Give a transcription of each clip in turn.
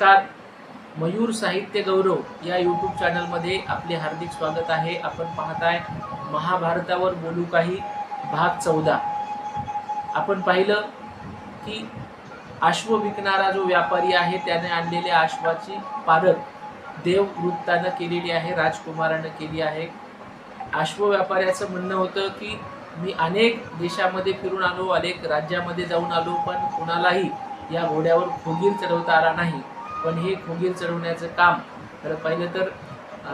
नमस्कार. मयूर साहित्य गौरव या यूट्यूब चॅनलमध्ये आपले हार्दिक स्वागत आहे. आपण पाहताय महाभारतावर बोलू काही भाग चौदा. आपण पाहिलं की अश्व विकणारा जो व्यापारी आहे त्याने आणलेल्या अश्वाची पारख देववृत्तानं केलेली आहे राजकुमारानं केली आहे. अश्व व्यापाऱ्याचं म्हणणं होतं की मी अनेक देशामध्ये फिरून आलो अनेक राज्यामध्ये जाऊन आलो पण कुणालाही या घोड्यावर खोगीर चढवता आला नाही. पण हे खोगीर चढवण्याचं काम खरं पाहिलं तर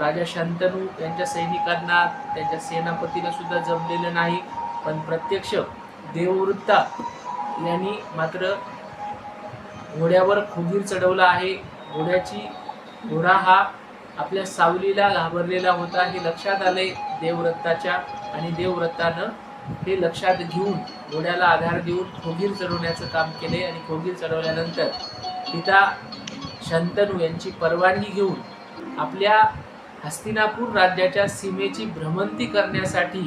राजा शांतनू यांच्या सैनिकांना त्यांच्या सेनापतीला सुद्धा जमलेलं नाही. पण प्रत्यक्ष देववृत्ता यांनी मात्र घोड्यावर खोगीर चढवला आहे. घोड्याची घोडा हा आपल्या सावलीला घाबरलेला होता हे लक्षात आले देवव्रताच्या आणि देवव्रतानं हे लक्षात घेऊन घोड्याला आधार देऊन खोगीर चढवण्याचं काम केले आणि खोगीर चढवल्यानंतर पिता शंतनू यांची परवानगी घेऊन आपल्या हस्तिनापूर राज्याच्या सीमेची भ्रमंती करण्यासाठी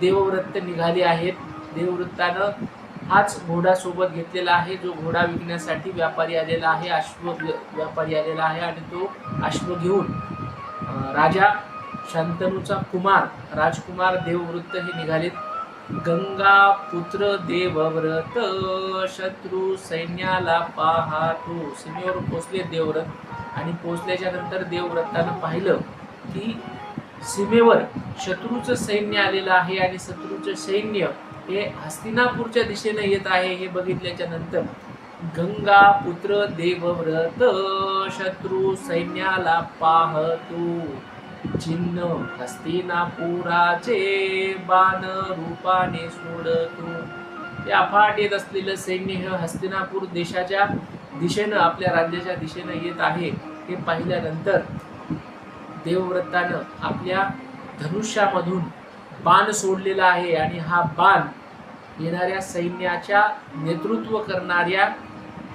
देवव्रत निघाले आहेत. देवव्रतानं हाच घोडा सोबत घेतलेला आहे. जो घोडा विकण्यासाठी व्यापारी आलेला आहे अश्व व्यापारी आलेला आहे आणि तो अश्व घेऊन राजा शंतनूचा कुमार राजकुमार देववृत्त हे निघालेत. गंगा पुत्र देवव्रत शत्रू सैन्याला पाहतो. सीमेवर पोचले देवव्रत आणि पोचल्याच्या नंतर देवव्रतानं पाहिलं की सीमेवर शत्रूचं सैन्य आलेलं आहे आणि शत्रूचं सैन्य हे हस्तिनापूरच्या दिशेनं येत आहे हे बघितल्याच्या नंतर गंगा पुत्र देवव्रत शत्रू सैन्याला पाहतो. चिन्ह हस्तिनापुराचे बाण रूपाने सोडतो. ते अफाट असलेलं सैन्य हे हस्तिनापूर देशाच्या दिशेनं आपल्या राज्याच्या दिशेनं येत आहे. हे पाहिल्यानंतर देवव्रतानं आपल्या धनुष्यामधून बाण सोडलेला आहे आणि हा बाण येणाऱ्या सैन्याच्या नेतृत्व करणाऱ्या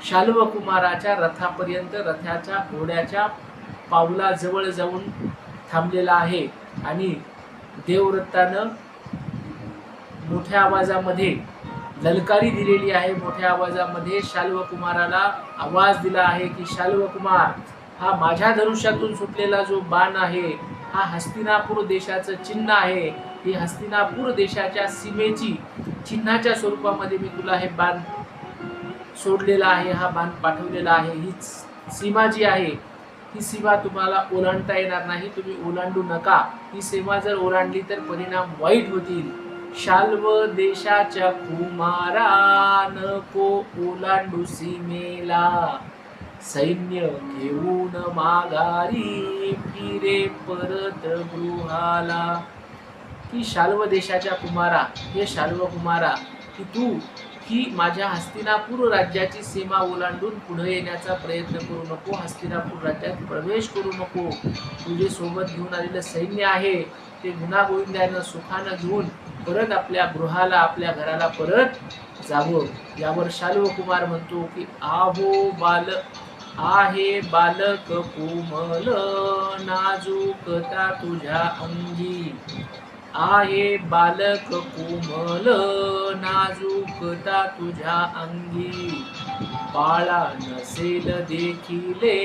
शाल्व कुमाराच्या रथापर्यंत रथाच्या घोड्याच्या पावलाजवळ जाऊन थांबलेला आहे आणि देवव्रतानं मोठ्या आवाजामध्ये ललकारी दिलेली आहे. मोठ्या आवाजामध्ये शाल्व कुमाराला आवाज दिला आहे की शाल्व कुमार हा माझ्या धनुष्यातून सुटलेला जो बाण आहे हा हस्तिनापूर देशाचं चिन्ह आहे. ही हस्तिनापूर देशाच्या सीमेची चिन्हाच्या स्वरूपामध्ये मी तुला हे बाण सोडलेला आहे हा बाण पाठवलेला आहे. ही सीमा जी आहे ही सीमा तुम्हाला ओलांडता येणार नाही. तुम्ही ओलांडू नका. ही सीमा जर ओलांडली तर परिणाम वाईट होतील. शाल्व देशाच्या कुमारा नको ओलांडू सीमेला. सैन्य घेऊन माघारी फिरे परत गृहाला. की शाल्व देशाच्या कुमारा हे शाल्व कुमारा की तू की माझ्या हस्तिनापूर राज्याची सीमा ओलांडून पुढे येण्याचा प्रयत्न करू नको हस्तिनापूर राज्यात प्रवेश करू नको. तुझे सोबत घेऊन आलेलं सैन्य आहे ते गुन्हा गोविंदानं सुखानं घेऊन परत आपल्या गृहाला आपल्या घराला परत जावं. यावर शालव कुमार म्हणतो की आहो बाल आहे बालक कोमल नाजूकता तुझ्या अंगी. आहे बालक कोमल नाजूकता तुझ्या अंगी. बाळा नसेल देखिले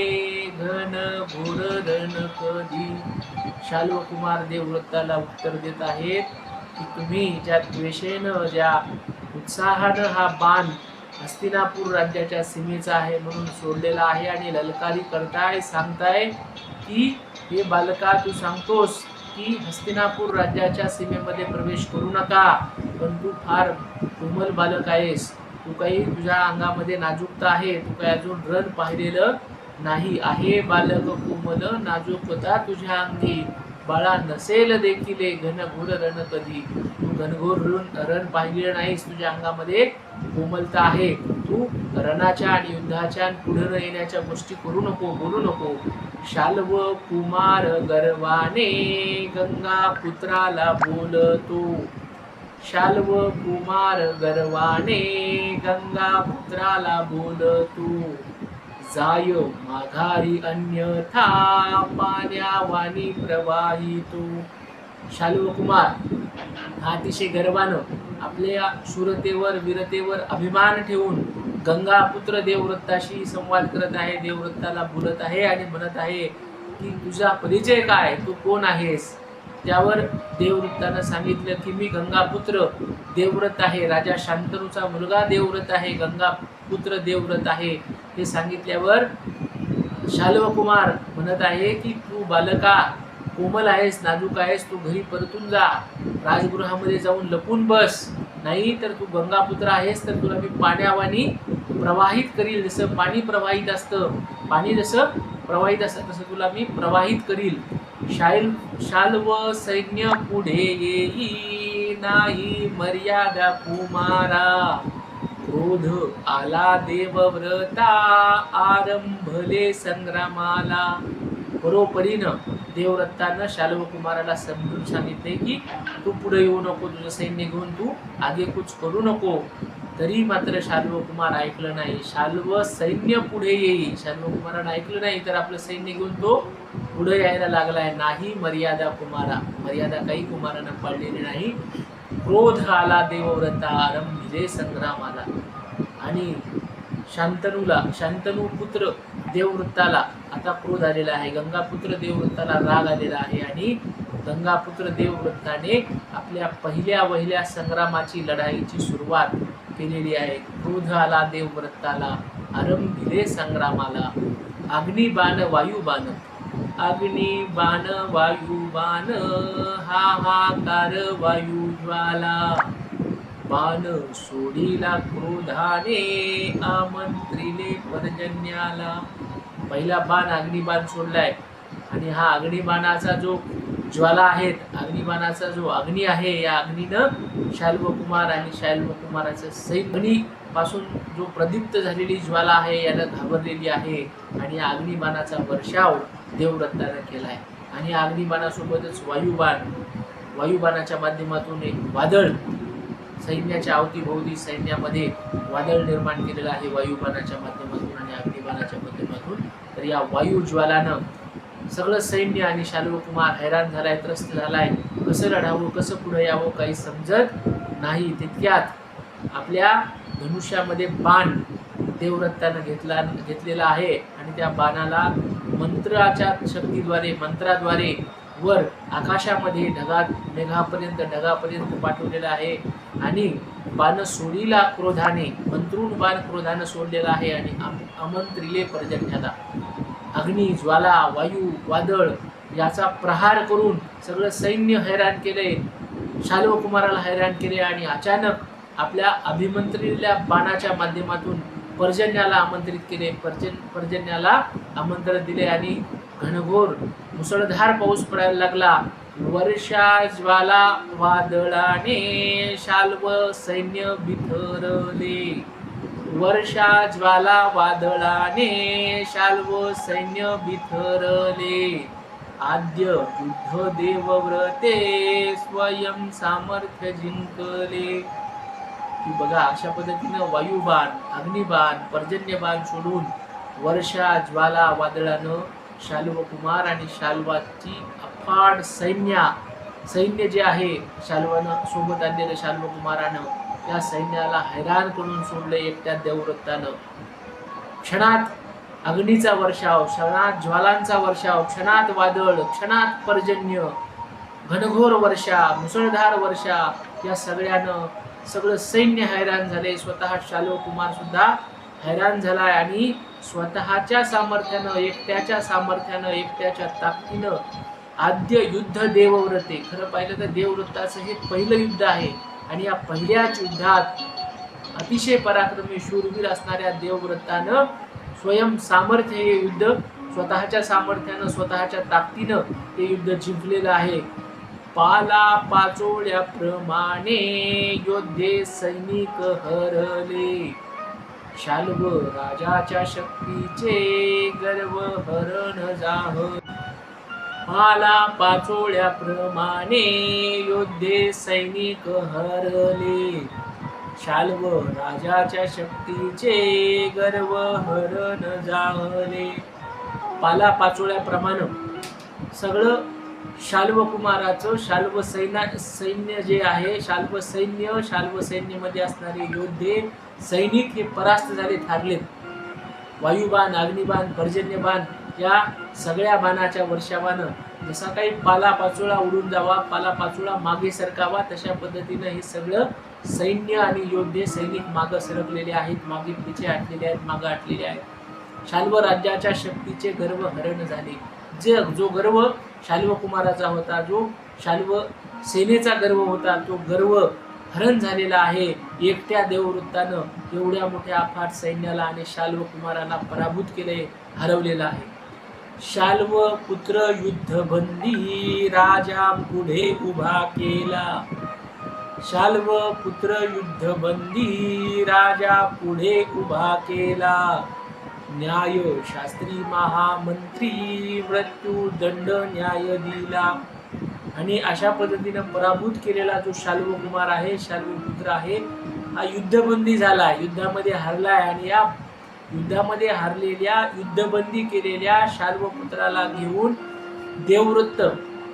घन घोर कधी. शाल्व कुमार देवव्रताला उत्तर देत आहेत की तुम्ही ज्या द्वेषेनं ज्या उत्साहानं हा बाण हस्तिनापूर राज्याच्या सीमेचा आहे म्हणून सोडलेला आहे आणि ललकारी करताय सांगताय की हे बालका तू सांगतोस की हस्तिनापूर राज्याच्या सीमेमध्ये प्रवेश करू नका. पण तू फार कोमल बालक आहेस. तू काही तुझ्या अंगामध्ये नाजूकता आहे. तू काही अजून रण पाहिलेलं नाही. आहे बालक कोमल नाजूकता तुझ्या अंगी. बाळा नसेल देखील घनघोर रण कधी? तू घनघोर रण रण पाहिलेलं नाहीस तुझ्या अंगामध्ये? कोमलता आहे. तू रणाच्या आणि युद्धाच्या पुढे न येण्याच्या गोष्टी करू नको बोलू नको. शाल्व कुमार गर्वाने गंगा पुत्राला बोलतो. शाल्व कुमार गर्वाने गंगा पुत्राला बोलतो. जाय माघारी अन्यथा पाण्यावानी प्रवाहितो. शाल्व कुमार हा अतिशय गर्वानं आपल्या शूरतेवर वीरतेवर अभिमान ठेवून गंगापुत्र देवव्रताशी संवाद करत आहे देवव्रताला बोलत आहे आणि म्हणत आहे की तुझा परिचय काय? तू कोण आहेस? त्यावर देवव्रतानं सांगितलं की मी गंगापुत्र देवव्रत आहे. राजा शांतनूचा मुलगा देवव्रत आहे. गंगापुत्र देवव्रत आहे. हे सांगितल्यावर शाल्वकुमार म्हणत आहे की तू बालका कोमल आहेस नाजूक आहेस तू घरी परतून जा. राजगृहामध्ये जाऊन लपून बस. नाही तर तू गंगापुत्र आहेस तर तुला मी पाण्यावानी प्रवाहित करील. जसं पाणी प्रवाहित असतं पाणी जसं प्रवाहित असतं तसं तुला मी प्रवाहित करील. शाल शाल्व सैन्य पुढे येई नाही मर्यादा कुमारा. क्रोध आला देवव्रता आरंभले संग्रामाला. बरोबरीनं देवव्रतानं शाल्व कुमाराला समजून सांगितले की तू पुढे येऊ नको तुझं सैन्य घेऊन तू आगेकूच करू नको. तरी मात्र शाल्व कुमार ऐकलं नाही. शाल्व सैन्य पुढे येईल. शाल्व कुमारानं ऐकलं नाही तर आपलं सैन्य घेऊन तो पुढे यायला लागलाय. नाही मर्यादा कुमारा. मर्यादा काही कुमारानं पाळलेली नाही. क्रोध आला देवव्रता आरंभिले संग्रामाला. आणि शांतनूला शांतनू पुत्र देववृत्ताला. आता क्रोध आलेला आहे गंगापुत्र देववृत्ताला राग आलेला आहे आणि गंगापुत्र देववृत्ताने आपल्या पहिल्या वहिल्या संग्रामाची लढाईची सुरुवात केलेली आहे. क्रोध आला देवव्रताला आरंभिले संग्रामाला. अग्निबाण वायुबाण अग्निबाण वायुबाण हा हाकार वायू ज्वाला. बाण सोडीला क्रोधाने आमंत्रिले पर्जन्याला. पहिला बाण अग्निबाण सोडलाय. आणि हा अग्निबाणाचा जो ज्वाला आहेत अग्निबाणाचा जो अग्नी आहे या अग्नीनं शाल्वकुमार आणि शाल्व सैन्यपासून जो प्रदीप्त झालेली ज्वाला आहे याला घाबरलेली आहे. आणि या अग्निबाणाचा वर्षाव देवव्रतानं आहे आणि अग्निबाणासोबतच वायुबाण वायुबाणाच्या माध्यमातून एक वादळ सैन्याच्या अवतीभोवती सैन्यामध्ये वादळ निर्माण केलेलं आहे वायुबाणाच्या माध्यमातून आणि अग्निबाणाच्या माध्यमातून. तर या वायू ज्वालानं सगळं सैन्य आणि शालवकुमार हैराण झालाय त्रस्त झालाय. कसं लढावं कसं पुढे यावं काही समजत नाही. तितक्यात आपल्या धनुष्यामध्ये बाण देवरत्तानं घेतला घेतलेला आहे. आणि त्या बाणाला मंत्राच्या शक्तीद्वारे मंत्राद्वारे वर आकाशामध्ये ढगात मेघापर्यंत ढगापर्यंत पाठवलेलं आहे. आणि बाण सोडीला क्रोधाने मंत्रून बाण क्रोधानं सोडलेला आहे आणि आम- आमंत्रिले पर्जन्याला अग्नी ज्वाला वायू वादळ याचा प्रहार करून सगळं सैन्य हैराण केले. शालवकुमाराला हैराण केले आणि अचानक आपल्या अभिमंत्रिलेल्या बाणाच्या माध्यमातून पर्जन्याला आमंत्रित केले. पर्जन पर्जन्याला आमंत्रण दिले आणि घनघोर मुसळधार पाऊस पडायला लागला. वर्षा ज्वाला वादळाने शाल्व सैन्य बिथरले. वर्षा ज्वाला वादळाने शाल्व सैन्य बिथरले. आद्य युद्ध देवव्रते स्वयं सामर्थ्य जिंकले. की बघा अशा पद्धतीनं वायुबाण अग्निबाण पर्जन्यबाण सोडून वर्षा ज्वाला वादळानं शाल्व कुमार आणि शाल्वाची अफाट सैन्या सैन्य जे आहे शाल्वानं सोबत आणलेलं शाल्व कुमारानं त्या सैन्याला हैराण करून सोडले एकट्या देवव्रतानं क्षणात अग्नीचा वर्षाव क्षणात ज्वालांचा वर्षाव क्षणात वादळ क्षणात पर्जन्य घनघोर वर्षा मुसळधार वर्षा या सगळ्यानं सगळं सैन्य हैराण झाले. स्वतः शालो कुमार सुद्धा हैराण झालाय आणि स्वतःच्या सामर्थ्यानं एकट्याच्या सामर्थ्यानं एकट्याच्या ताकदीनं आद्य युद्ध देवव्रते. खरं पाहिलं तर देवव्रताचं हे पहिलं युद्ध आहे. आणि या पहिल्याच युद्धात अतिशय पराक्रमी शूरवीर असणाऱ्या देवव्रतानं स्वयं सामर्थ्य हे युद्ध स्वतःच्या सामर्थ्यानं स्वतःच्या ताकदीनं ते युद्ध जिंकलेलं आहे. पाला पाचोळ्याप्रमाणे योद्धे सैनिक हरले. शाल्व राजाच्या शक्तीचे गर्व हरण जाह. पाला पाचोळ्याप्रमाणे योद्धे सैनिक हरले. शाल्व राजाच्या शक्तीचे गर्व हरण जाहले. पाला पाचोळ्याप्रमाणे सगळं शाल्व कुमाराचं शाल्व सैना सैन्य जे आहे शाल्व सैन्य शाल्व सैन्यामध्ये असणारे योद्धे सैनिक हे परास्त झाले थारलेत. वायुबाण अग्निबाण पर्जन्यबाण या सगळ्या बाणाच्या वर्षावानं जसा काही पालापाचोळा उडून जावा पालापाचोळा मागे सरकावा तशा पद्धतीनं हे सगळं सैन्य आणि योद्धे सैनिक मागं सरकलेले आहेत मागे पिछे आटलेले आहेत मागं आटलेले आहेत. शाल्व राज्याच्या शक्तीचे गर्व हरण झाले. जे जो गर्व शाल्व कुमाराचा होता जो शाल्व सेनेचा गर्व होता तो गर्व हरण झालेला आहे एकट्या देववृत्तानं एवढ्या मोठ्या अफाट सैन्याला आणि शाल्व कुमाराला पराभूत केले हरवलेला आहे. शाल्व पुत्र युद्धबंदी राजा पुढे उभा केला. शाल्व पुत्र युद्धबंदी राजा पुढे उभा केला. न्याय शास्त्री महामंत्री मृत्यू दंड न्याय दिला. आणि अशा पद्धतीनं पराभूत केलेला जो शाल्व कुमार आहे शाल्व पुत्र आहे हा युद्धबंदी झाला. युद्धामध्ये हरलाय आणि या युद्धामध्ये हरलेल्या युद्धबंदी केलेल्या शाल्व पुत्राला घेऊन देववृत्त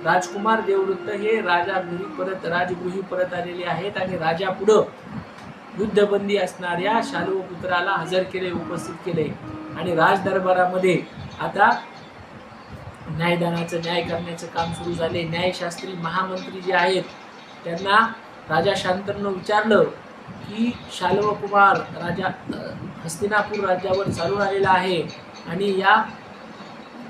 राजकुमार देववृत्त हे राजा गृही परत राजगृही परत आलेले आहेत आणि राजा पुढं युद्धबंदी असणाऱ्या शाल्व पुत्राला हजर केले उपस्थित केले. आणि राजदरबारामध्ये आता न्यायदानाचं न्याय करण्याचं काम सुरू झाले. न्यायशास्त्री महामंत्री जे आहेत त्यांना राजा शांतननं विचारलं की शाल्वकुमार राजा हस्तिनापूर राज्यावर चालून आलेला आहे आणि या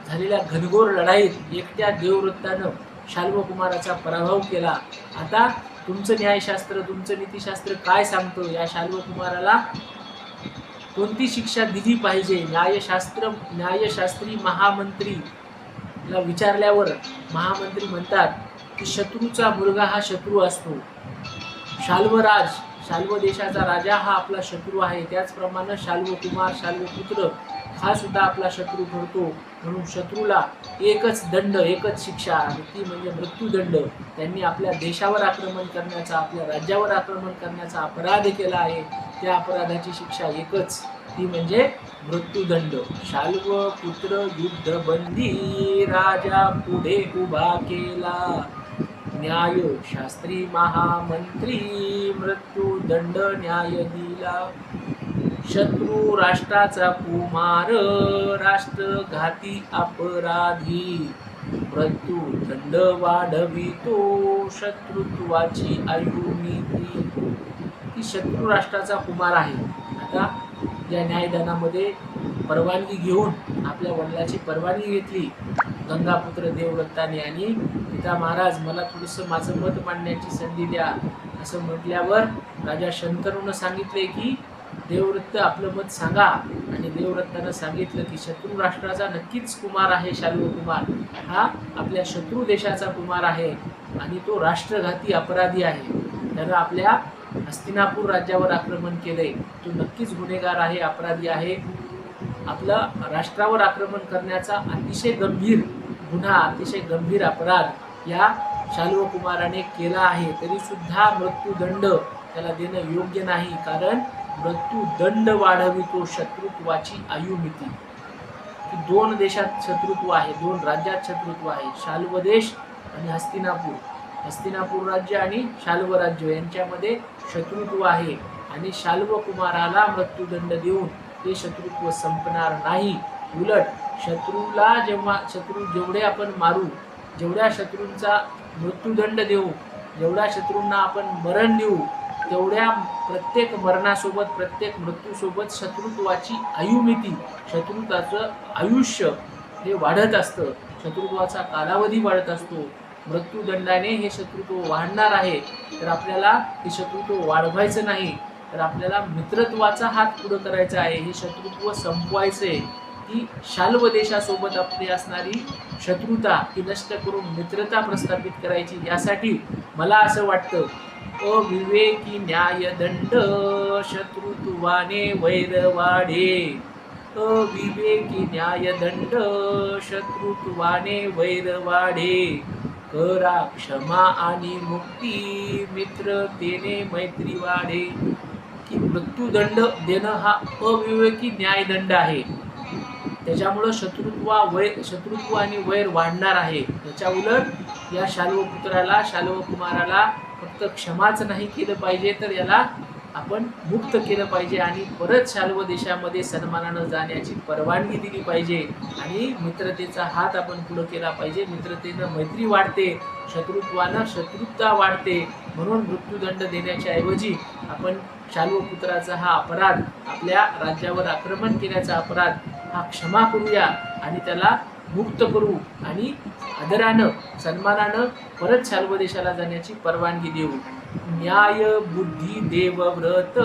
झालेल्या घनघोर लढाईत एकट्या देववृत्तानं शाल्व कुमाराचा पराभव केला. आता तुमचं न्यायशास्त्र तुमचं नीतिशास्त्र काय सांगतं? या शाल्व कुमाराला कोणती शिक्षा दिली पाहिजे? न्यायशास्त्र न्यायशास्त्री महामंत्री ला विचारल्यावर महामंत्री म्हणतात की शत्रूचा मुलगा हा शत्रू असतो. शाल्वराज शाल्व देशाचा राजा हा आपला शत्रू आहे. त्याचप्रमाणे शाल्व कुमार शाल्व पुत्र हा सुद्धा आपला शत्रू ठरतो. म्हणून शत्रूला एकच दंड एकच शिक्षा आणि ती म्हणजे मृत्यूदंड. त्यांनी आपल्या देशावर आक्रमण करण्याचा आपल्या राज्यावर आक्रमण करण्याचा अपराध केला आहे. त्या अपराधाची शिक्षा एकच ती म्हणजे मृत्यूदंड. शाल्व पुत्र युद्धबंदी राजा पुढे उभा केला. न्याय शास्त्री महामंत्री मृत्यूदंड न्याय दिला. शत्रू राष्ट्राचा कुमार राष्ट्रघाती अपराधी. मृत्यू दंड वाढवितो शत्रुत्वाची आयुनीती ती शत्रू राष्ट्राचा कुमार आहे. आता या न्यायदानामध्ये परवानगी घेऊन आपल्या वडिलाची परवानगी घेतली. गंगापुत्र देवव्रताने आणि पिता महाराज मला थोडंसं माझं मत मांडण्याची संधी द्या असं म्हटल्यावर राजा शंकरूनं सांगितले की देवव्रत आपलं मत सांगा. आणि देवव्रतानं सांगितलं की शत्रू राष्ट्राचा नक्कीच कुमार आहे शालू कुमार. हा आपल्या शत्रू देशाचा कुमार आहे आणि तो राष्ट्रघाती अपराधी आहे. त्यानं आपल्या हस्तिनापूर राज्यावर आक्रमण केलंय. तो नक्कीच गुन्हेगार आहे अपराधी आहे. आपलं राष्ट्रावर आक्रमण करण्याचा अतिशय गंभीर गुन्हा अतिशय गंभीर अपराध या शाल्वकुमाराने केला आहे तरीसुद्धा मृत्यूदंड त्याला देणं योग्य नाही कारण मृत्यूदंड वाढवितो शत्रुत्वाची आयुमिती. की दोन देशात शत्रुत्व आहे दोन राज्यात शत्रुत्व आहे शाल्व देश आणि हस्तिनापूर. हस्तिनापूर राज्य आणि शाल्व राज्य यांच्यामध्ये शत्रुत्व आहे आणि शाल्व कुमाराला मृत्यूदंड देऊन ते शत्रुत्व संपणार नाही. उलट शत्रूला जेव्हा शत्रू जेवढे आपण मारू जेवढ्या शत्रूंचा मृत्यूदंड देऊ जेवढ्या शत्रूंना आपण मरण देऊ तेवढ्या प्रत्येक मरणासोबत प्रत्येक मृत्यूसोबत शत्रुत्वाची आयुमिती शत्रुत्वाचं आयुष्य हे वाढत असतं. शत्रुत्वाचा कालावधी वाढत असतो. मृत्यूदंडाने हे शत्रुत्व वाढणार आहे. तर आपल्याला हे शत्रुत्व वाढवायचं नाही. तर आपल्याला मित्रत्वाचा हात पुढं करायचा आहे. हे शत्रुत्व संपवायचं आहे की शाल्व देशासोबत आपली असणारी शत्रुता ही नष्ट करून मित्रता प्रस्थापित करायची यासाठी मला असं वाटतं अविवेकी न्यायदंड शत्रुत्वाने वैर वाढे अविवेकी न्यायदंड शत्रुत्वाने वैर वाढे करा क्षमा आणि मुक्ती मित्रतेने मैत्री वाढे की मृत्यूदंड देणं हा अविवेकी न्यायदंड आहे. त्याच्यामुळं शत्रुत्वा वैर शत्रुत्व आणि वैर वाढणार आहे. त्याच्या उलट या शाल्व पुत्राला शाल्व कुमाराला फक्त क्षमाच नाही केलं पाहिजे तर याला आपण मुक्त केलं पाहिजे आणि परत शाल्व देशामध्ये सन्मानानं जाण्याची परवानगी दिली पाहिजे. आणि मित्रतेचा हात आपण पुढं केला पाहिजे. मित्रतेनं मैत्री वाढते शत्रुत्वानं शत्रुता वाढते. म्हणून मृत्यूदंड देण्याच्या ऐवजी आपण चालू पुत्राचा हा अपराध आपल्या राज्यावर आक्रमण केल्याचा अपराध हा क्षमा करूया आणि त्याला मुक्त करू आणि आदरानं सन्मानानं परत शाल्व देशाला जाण्याची परवानगी देऊ. न्याय बुद्धी देवव्रत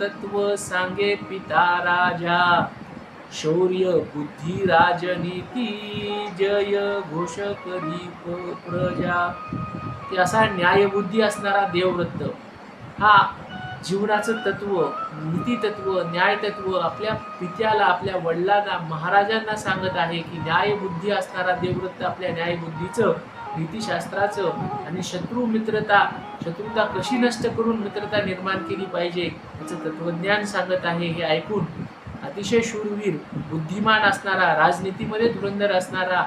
तत्व सांगे पिता राजा. शौर्य बुद्धी राजनीती जय घोष करी प्रजा. ते असा न्यायबुद्धी असणारा देवव्रत. हा जीवनाचं तत्व नीती न्यायतत्व न्याय तत्व आपल्या पित्याला आपल्या वडिलांना महाराजांना सांगत आहे की न्यायबुद्धी असणारा देवव्रत आपल्या न्यायबुद्धीचं नीतीशास्त्राचं आणि शत्रू मित्रता शत्रुता कशी नष्ट करून मित्रता निर्माण केली पाहिजे याचं तत्वज्ञान सांगत आहे हे ऐकून अतिशय शूरवीर बुद्धिमान असणारा राजनीतीमध्ये धुरंधर असणारा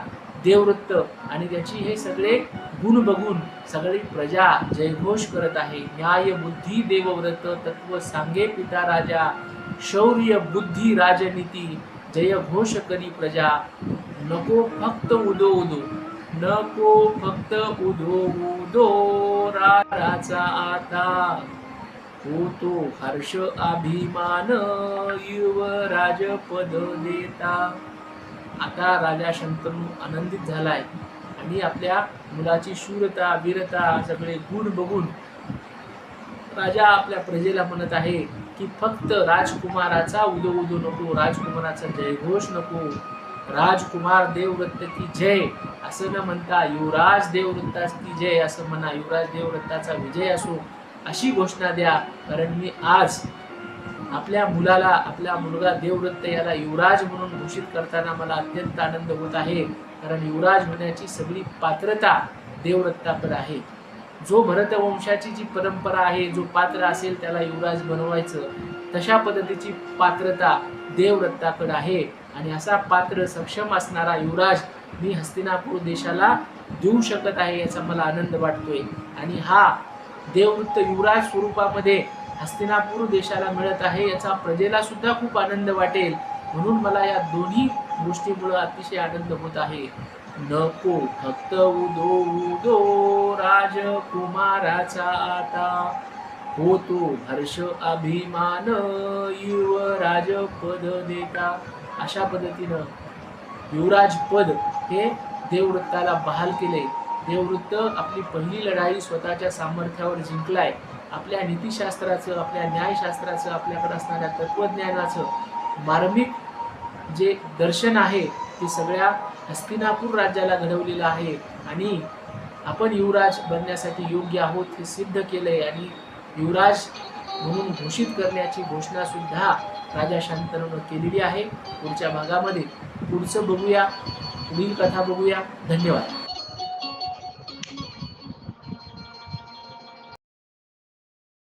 देववृत्त आणि त्याची हे सगळे गुण बघून सगळी प्रजा जयघोष करत आहे. न्याय बुद्धी देवव्रत तत्व सांगे पिता राजा शौर्य बुद्धी राजनीती जय घोष करी प्रजा. नको फक्त उदो उदो. नको फक्त उदो उदो राजाचा आता. होतो हर्ष अभिमान युवराज पद देता. आता राजा शंतनू आनंदित झालाय. आणि आपल्या मुलाची शूरता वीरता सगळे गुण बघून राजा आपल्या प्रजेला म्हणत आहे की फक्त राजकुमाराचा उदो उदो नको राजकुमाराचा जयघोष नको. राजकुमार देवव्रत की जय असं न म्हणता युवराज देवव्रतास की जय असं म्हणा युवराज देवव्रताचा विजय असो अशी घोषणा द्या. कारण मी आज आपल्या मुलाला आपला मुलगा देवव्रत याला युवराज म्हणून घोषित करताना मला अत्यंत आनंद होत आहे. कारण युवराज होण्याची सगळी पात्रता देवव्रताकडे आहे. जो भरतवंशाची जी परंपरा आहे जो पात्र असेल त्याला युवराज बनवायचं तशा पद्धतीची पात्रता देवव्रताकडे आहे. आणि असा पात्र सक्षम असणारा युवराज मी हस्तिनापूर देशाला देऊ शकत आहे याचा मला आनंद वाटतोय. आणि हा देववृत्त युवराज स्वरूपामध्ये हस्तिनापूर देशाला मिळत आहे याचा प्रजेला सुद्धा खूप आनंद वाटेल. म्हणून मला या दोन्ही गोष्टीमुळं अतिशय आनंद होत आहे. नको फक्त उदो उदो राजकुमाराचा आता. होतो हर्ष अभिमान युवराज पद देता अशा पद्धतीनं युवराज पद हे देववृत्ताला बहाल केले देववृत्त आपली पहिली लढाई स्वतःच्या सामर्थ्यावर जिंकलाय. आपल्या नीतिशास्त्राचं आपल्या न्यायशास्त्राचं आपल्याकडं असणाऱ्या तत्वज्ञानाचं मार्मिक जे दर्शन आहे ते सगळ्या हस्तिनापूर राज्याला घडवलेलं आहे. आणि आपण युवराज बनण्यासाठी योग्य आहोत हे सिद्ध केलं आहे आणि युवराज म्हणून घोषित करण्याची घोषणासुद्धा राजा शांतनूनं केलेली आहे. पुढच्या भागामध्ये पुढचं बघूया. पुढील कथा बघूया. धन्यवाद.